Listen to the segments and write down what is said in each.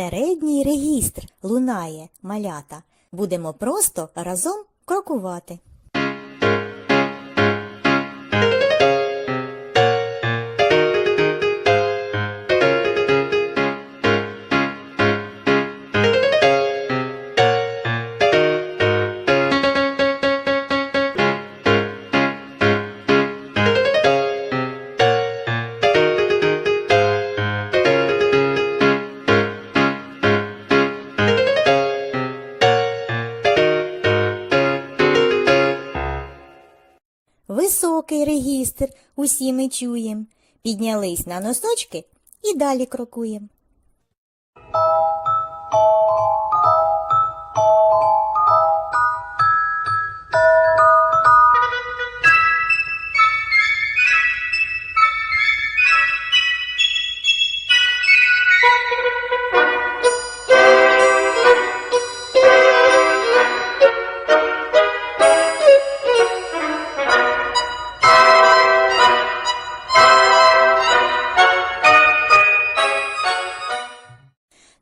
Середній регістр лунає малята. Будемо просто разом крокувати. Високий регістр, усі ми чуєм. Піднялись на носочки і далі крокуєм.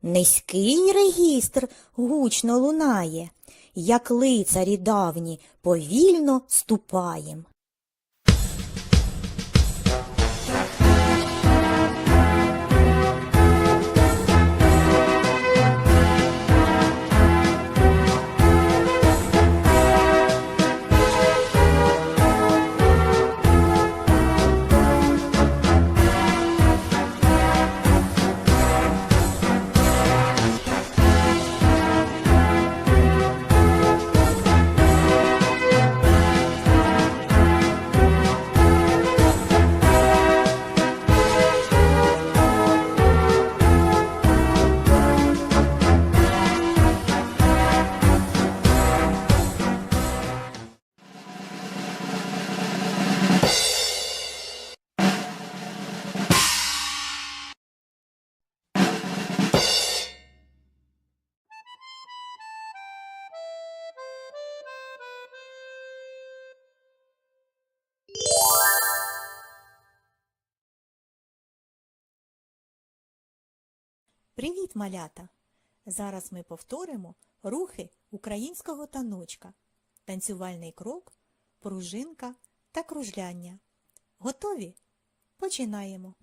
Низький регістр гучно лунає, як лицарі давні повільно ступаєм. Привіт, малята! Зараз ми повторимо рухи українського таночка, танцювальний крок, пружинка та кружляння. Готові? Починаємо.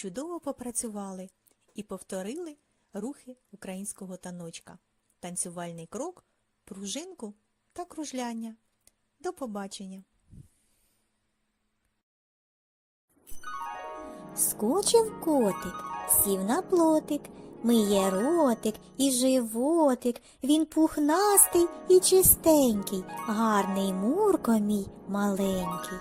Чудово попрацювали і повторили рухи українського таночка, танцювальний крок, пружинку та кружляння. До побачення! Скочив котик, сів на плотик, миє ротик і животик. Він пухнастий і чистенький, гарний мурко мій маленький.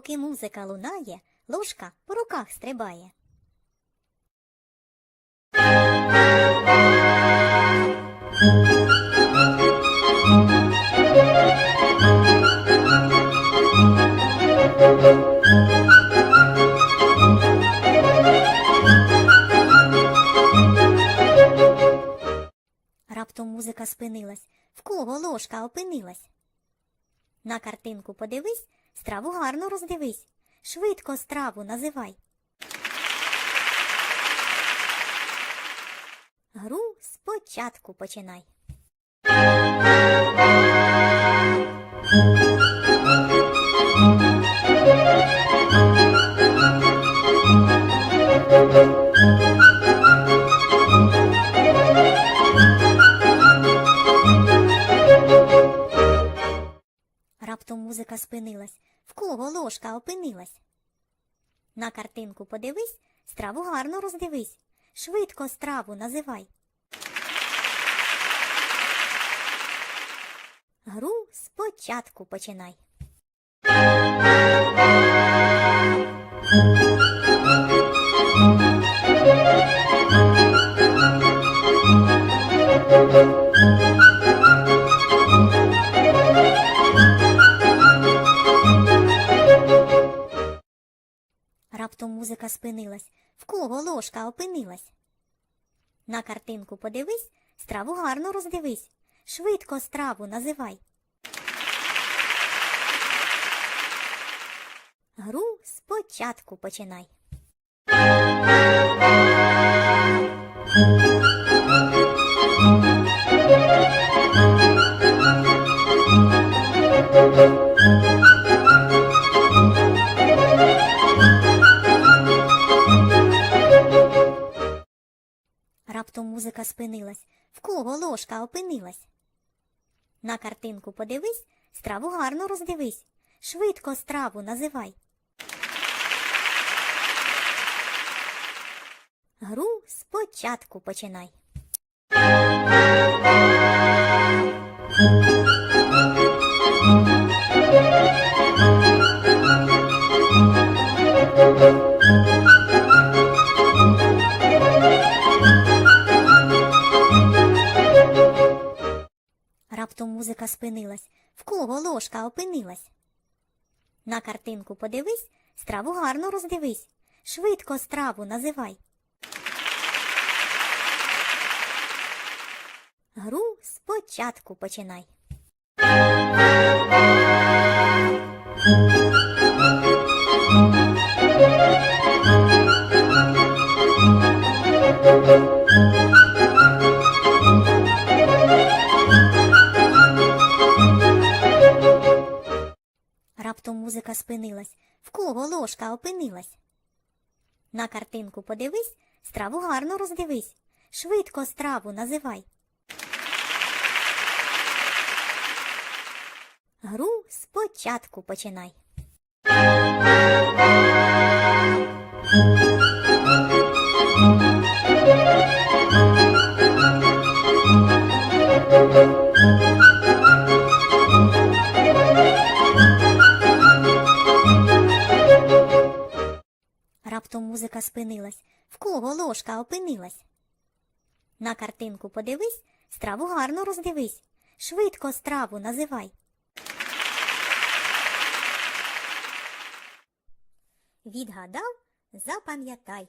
Поки музика лунає, ложка по руках стрибає. Ложка? На картинку подивись, страву гарно роздивись. Швидко страву називай. Гру спочатку починай. Раптом музика спинилась. В кого ложка опинилась? На картинку подивись, страву гарно роздивись. Швидко страву називай. Гру спочатку починай. Музика спинилась. В кого ложка опинилась? На картинку подивись, страву гарно роздивись. Швидко страву називай. Гру спочатку починай. Раптом музика спинилась. В кого ложка опинилась? На картинку подивись, страву гарно роздивись. Швидко страву називай. Гру спочатку починай. Спинилась. В кого ложка опинилась? На картинку подивись, страву гарно роздивись. Швидко страву називай. Гру спочатку починай. Раптом музика спинилась. В кого ложка опинилась? На картинку подивись, страву гарно роздивись. Швидко страву називай. Гру спочатку починай. спинилась, в кого ложка опинилась. На картинку подивись, страву гарно роздивись. Швидко страву називай. Відгадав, запам'ятай.